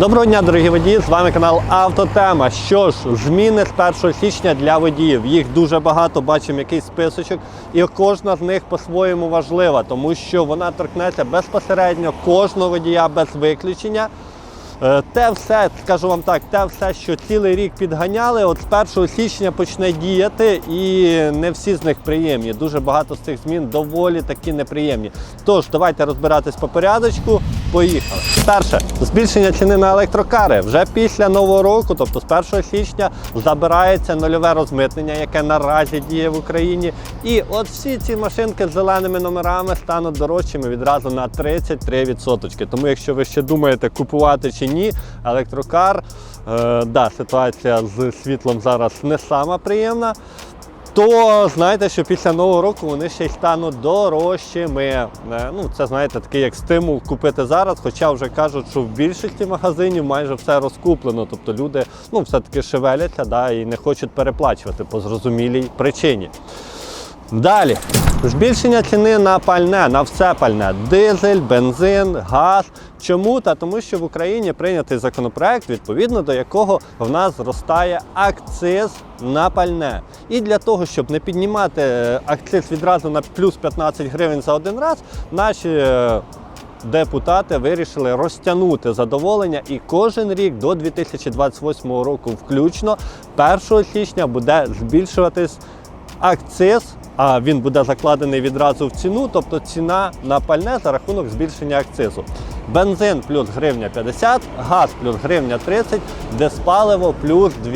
Доброго дня, дорогі водії! З вами канал Автотема. Що ж, зміни з 1 січня для водіїв. Їх дуже багато, бачимо якийсь списочок, і кожна з них по-своєму важлива, тому що вона торкнеться безпосередньо кожного водія без виключення. Е, Те все, скажу вам так, те все, що цілий рік підганяли, от з 1 січня почне діяти, і не всі з них приємні. Дуже багато з цих змін доволі такі неприємні. Тож, давайте розбиратись по порядочку. Поїхали. Перше, збільшення ціни на електрокари. Вже після нового року, тобто з 1 січня, забирається нульове розмитнення, яке наразі діє в Україні. І от всі ці машинки з зеленими номерами стануть дорожчими відразу на 33%. Тому, якщо ви ще думаєте, купувати чи ні, електрокар, е, да, ситуація з світлом зараз не сама приємна. То знаєте, що після нового року вони ще й стануть дорожчими. Е, Ну, це знаєте, такий як стимул купити зараз. Хоча вже кажуть, що в більшості магазинів майже все розкуплено. Тобто люди ну, все-таки шевеляться да, і не хочуть переплачувати по зрозумілій причині. Далі. Збільшення ціни на пальне, на все пальне. Дизель, бензин, газ. Чому? Та тому що в Україні прийнятий законопроект, відповідно до якого в нас зростає акциз на пальне. І для того, щоб не піднімати е, акциз відразу на плюс 15 гривень за один раз, наші е, депутати вирішили розтягнути задоволення і кожен рік до 2028 року включно 1 січня буде збільшуватись акциз, а він буде закладений відразу в ціну, тобто ціна на пальне за рахунок збільшення акцизу. Бензин плюс гривня 50, газ плюс гривня 30, диспаливо плюс 2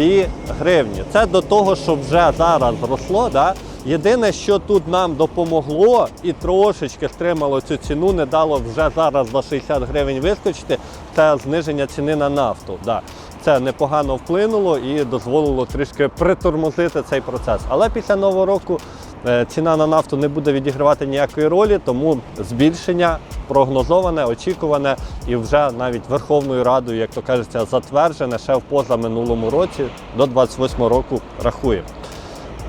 гривні. Це до того, що вже зараз зросло. Да? Єдине, що тут нам допомогло і трошечки стримало цю ціну, не дало вже зараз за 60 гривень вискочити, це зниження ціни на нафту. Да. Це непогано вплинуло і дозволило трішки притормозити цей процес. Але після нового року ціна на нафту не буде відігравати ніякої ролі, тому збільшення прогнозоване, очікуване і вже навіть Верховною Радою, як то кажеться, затверджене ще в позаминулому році до 28 року рахуємо.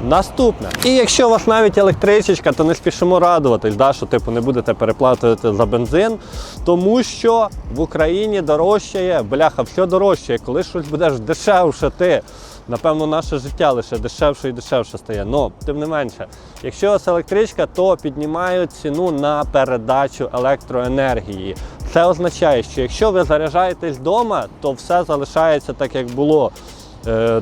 Наступне. І якщо у вас навіть електричечка, то не спішимо радуватись, да, що типу не будете переплатувати за бензин, тому що в Україні дорожчає, бляха, все дорожчає. Коли щось будеш дешевше, ти. Напевно, наше життя лише дешевше і дешевше стає. Но, тим не менше, якщо у вас електричка, то піднімають ціну на передачу електроенергії. Це означає, що якщо ви заряджаєтесь вдома, то все залишається так, як було. Е,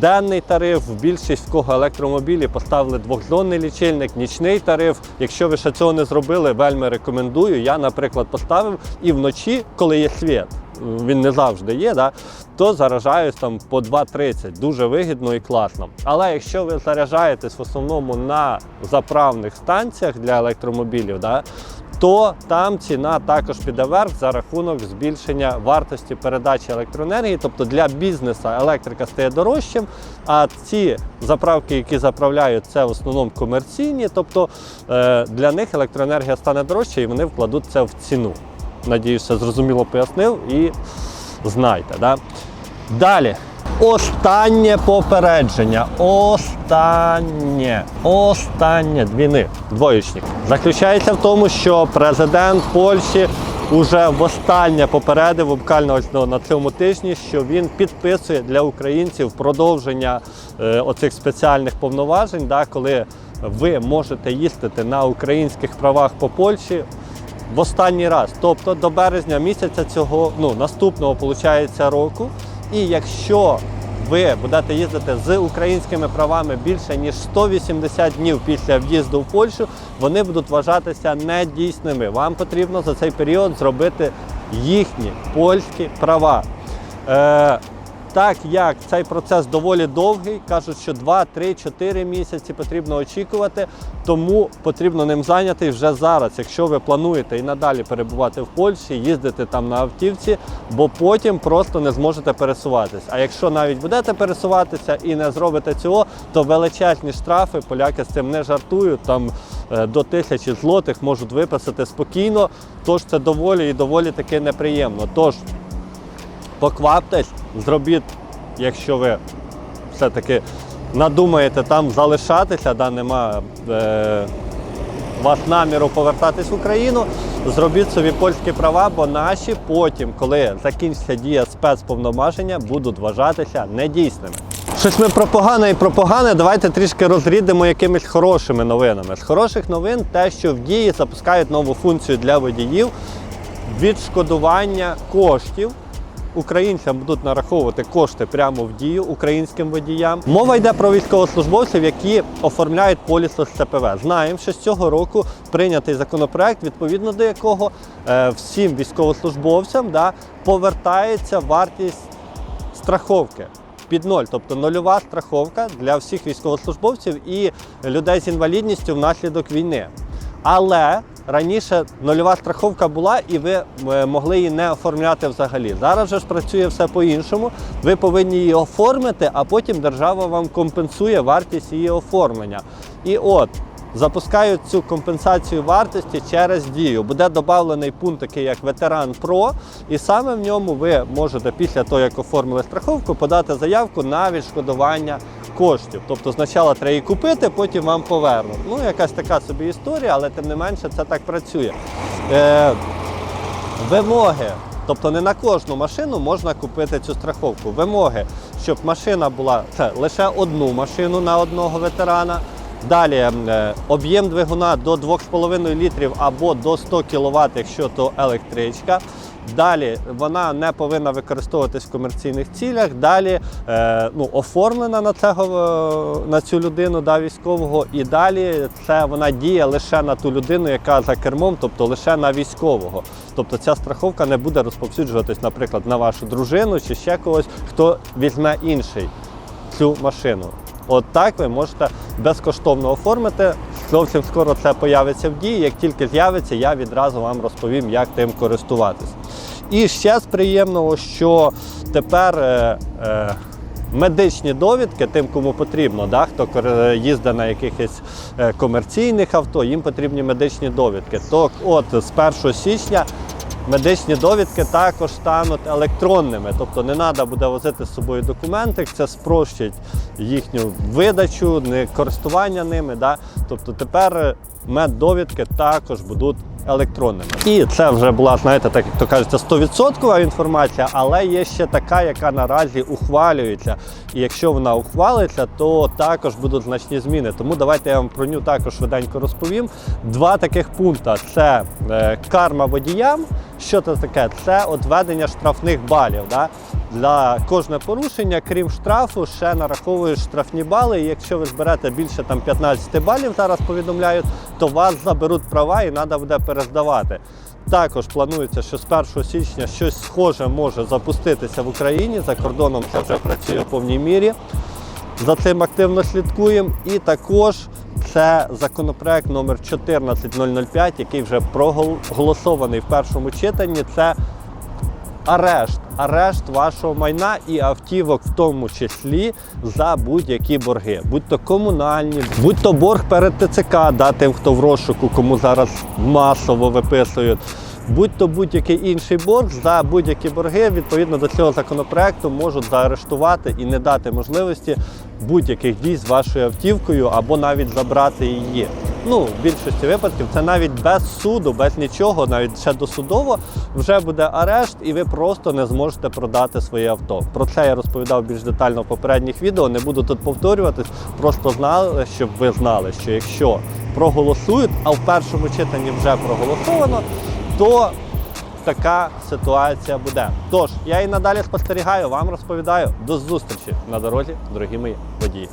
Денний тариф, в більшість в кого електромобілі поставили двохзонний лічильник, нічний тариф. Якщо ви ще цього не зробили, вельми рекомендую. Я, наприклад, поставив і вночі, коли є світ, він не завжди є, да, то заражаюсь там по 2,30. Дуже вигідно і класно. Але якщо ви заряджаєтесь в основному на заправних станціях для електромобілів, да, то там ціна також піде вверх за рахунок збільшення вартості передачі електроенергії. Тобто для бізнесу електрика стає дорожчим, а ці заправки, які заправляють, це в основному комерційні, тобто е, для них електроенергія стане дорожче і вони вкладуть це в ціну. Надіюсь, все зрозуміло пояснив і знайте. Да? Далі. Останнє попередження. Останнє. Останнє. Двіни. Двоєчник. Заключається в тому, що президент Польщі уже востаннє попередив буквально на цьому тижні, що він підписує для українців продовження е, оцих спеціальних повноважень, да, коли ви можете їздити на українських правах по Польщі в останній раз, тобто до березня місяця цього ну, наступного виходить, року. І якщо ви будете їздити з українськими правами більше ніж 180 днів після в'їзду в Польщу, вони будуть вважатися недійсними. Вам потрібно за цей період зробити їхні польські права. Е, так як цей процес доволі довгий, кажуть, що 2, 3, 4 місяці потрібно очікувати, тому потрібно ним зайнятися вже зараз, якщо ви плануєте і надалі перебувати в Польщі, їздити там на автівці, бо потім просто не зможете пересуватись. А якщо навіть будете пересуватися і не зробите цього, то величезні штрафи, поляки з цим не жартують, там е, до тисячі злотих можуть виписати спокійно. Тож це доволі і доволі таки неприємно. Тож покваптесь, зробіть, якщо ви все-таки надумаєте там залишатися, да, нема е, вас наміру повертатись в Україну, зробіть собі польські права, бо наші потім, коли закінчиться дія спецповноваження, будуть вважатися недійсними. Щось ми про погане і про погане. Давайте трішки розрідемо якимись хорошими новинами. З хороших новин те, що в дії запускають нову функцію для водіїв відшкодування коштів. Українцям будуть нараховувати кошти прямо в дію українським водіям. Мова йде про військовослужбовців, які оформляють поліси з ЦПВ. Знаємо, що з цього року прийнятий законопроект, відповідно до якого е, всім військовослужбовцям да, повертається вартість страховки під ноль, тобто нульова страховка для всіх військовослужбовців і людей з інвалідністю внаслідок війни. Але раніше нульова страховка була, і ви е, могли її не оформляти взагалі. Зараз же ж працює все по-іншому. Ви повинні її оформити, а потім держава вам компенсує вартість її оформлення. І от запускають цю компенсацію вартості через дію. Буде додавлений пункт, такий як ветеран ПРО, і саме в ньому ви можете після того, як оформили страховку, подати заявку на відшкодування коштів. Тобто спочатку треба її купити, потім вам повернуть. Ну, якась така собі історія, але тим не менше це так працює. Е, вимоги. Тобто не на кожну машину можна купити цю страховку. Вимоги, щоб машина була це лише одну машину на одного ветерана. Далі е, об'єм двигуна до 2,5 літрів або до 100 кВт, якщо то електричка. Далі вона не повинна використовуватись в комерційних цілях. Далі е, ну, оформлена на цього на цю людину да, військового. І далі це вона діє лише на ту людину, яка за кермом, тобто лише на військового. Тобто ця страховка не буде розповсюджуватись, наприклад, на вашу дружину чи ще когось, хто візьме інший цю машину. От так ви можете безкоштовно оформити. Зовсім скоро це появиться в дії. Як тільки з'явиться, я відразу вам розповім, як тим користуватись. І ще з приємного, що тепер е, е, медичні довідки, тим, кому потрібно, да, хто їздить на якихось е, комерційних авто, їм потрібні медичні довідки. То от з 1 січня Медичні довідки також стануть електронними, тобто не треба буде возити з собою документи, це спрощить їхню видачу, не користування ними. Да? Тобто тепер меддовідки також будуть електронними. І це вже була, знаєте, так як то кажеться, 100% інформація, але є ще така, яка наразі ухвалюється. І якщо вона ухвалиться, то також будуть значні зміни. Тому давайте я вам про нього також швиденько розповім. Два таких пункти: це е, карма водіям. Що це таке? Це от штрафних балів. Да? Для кожне порушення, крім штрафу, ще нараховують штрафні бали. І якщо ви зберете більше там 15 балів, зараз повідомляють, то вас заберуть права і треба буде перездавати. Також планується, що з 1 січня щось схоже може запуститися в Україні. За кордоном це вже працює в повній мірі. За цим активно слідкуємо. І також це законопроект номер 14005, який вже проголосований в першому читанні. Це арешт, арешт вашого майна і автівок, в тому числі за будь-які борги, будь то комунальні, будь то борг перед ТЦК, да, тим, хто в розшуку, кому зараз масово виписують. Будь то будь-який інший борг за будь-які борги, відповідно до цього законопроекту, можуть заарештувати і не дати можливості будь-яких дій з вашою автівкою або навіть забрати її. Ну, в більшості випадків це навіть без суду, без нічого, навіть ще досудово вже буде арешт, і ви просто не зможете продати своє авто. Про це я розповідав більш детально в попередніх відео. Не буду тут повторюватись, просто знали, щоб ви знали, що якщо проголосують, а в першому читанні вже проголосовано, то така ситуація буде. Тож я і надалі спостерігаю, вам розповідаю. До зустрічі на дорозі, дорогі мої водії.